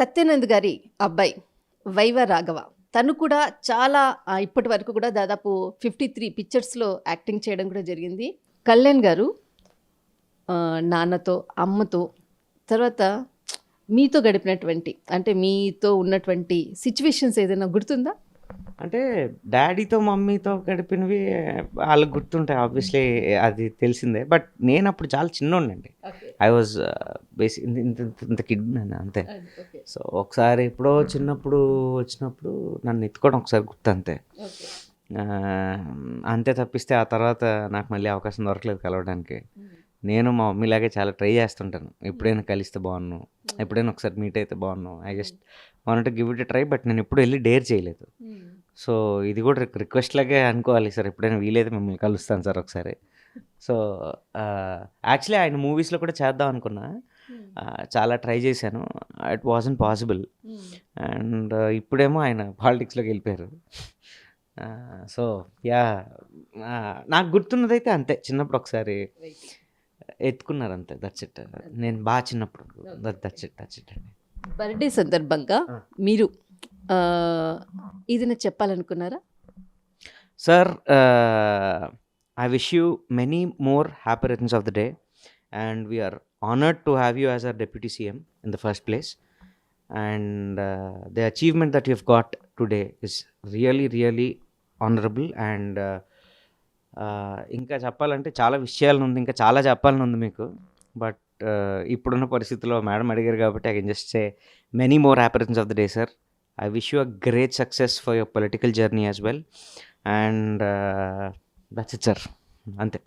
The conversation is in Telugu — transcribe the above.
సత్యానంద్ గారి అబ్బాయి వైవ రాఘవ. తను కూడా చాలా ఇప్పటి వరకు కూడా దాదాపు ఫిఫ్టీ త్రీ పిక్చర్స్లో యాక్టింగ్ చేయడం కూడా జరిగింది. కళ్యాణ్ గారు నాన్నతో అమ్మతో తర్వాత మీతో గడిపినటువంటి అంటే మీతో ఉన్నటువంటి సిచ్యువేషన్స్ ఏదైనా గుర్తుందా? అంటే డాడీతో మమ్మీతో గడిపినవి వాళ్ళకి గుర్తుంటాయి ఆబ్వియస్లీ అది తెలిసిందే. బట్ నేను అప్పుడు చాలా చిన్నోండండి ఐ వాజ్ బేసిక్ ఇంత కిడ్ నేను అంతే. సో ఒకసారి ఎప్పుడో చిన్నప్పుడు వచ్చినప్పుడు నన్ను ఎత్తుకోవడం ఒకసారి గుర్తు అంతే అంతే తప్పిస్తే ఆ తర్వాత నాకు మళ్ళీ అవకాశం దొరకలేదు కలవడానికి. నేను మా మమ్మీలాగే చాలా ట్రై చేస్తుంటాను. ఎప్పుడైనా కలిస్తే బాగున్నాను ఎప్పుడైనా ఒకసారి మీట్ అయితే బాగున్నాను I just want give it try but నేను ఎప్పుడు వెళ్ళి డేర్ చేయలేదు. సో ఇది కూడా రిక్వెస్ట్ లాగే అనుకోవాలి సార్. ఎప్పుడైనా వీలైతే మిమ్మల్ని కలుస్తాను సార్ ఒకసారి. సో యాక్చువల్లీ ఆయన మూవీస్లో కూడా చేద్దాం అనుకున్నా. చాలా ట్రై చేశాను. It wasn't possible. అండ్ ఇప్పుడేమో ఆయన పాలిటిక్స్లోకి వెళ్ళిపోయారు. సో యా నాకు గుర్తున్నదైతే అంతే. చిన్నప్పుడు ఒకసారి ఎత్తుకున్నారు అంతే. దట్స్ ఇట్ నేను బాగా చిన్నప్పుడు. దట్స్ ఇట్ దట్స్ ఇట్ అండి బర్త్డే సందర్భంగా. మీరు ఏదైనా చెప్పాలనుకున్నారా? Sir I wish you many more happy returns of the day and we are honoured to have you as our deputy CM in the first place and the achievement that you've got today is really really honourable and ఇంకా చెప్పాలంటే చాలా విషయాలు ఉంది ఇంకా చాలా చెప్పాలని ఉంది మీకు. బట్ ఇప్పుడున్న పరిస్థితుల్లో మేడం అడిగారు కాబట్టి I can just say many more happy returns of the day sir I wish you a great success for your political journey as well. And uh, that's it, sir. Ante.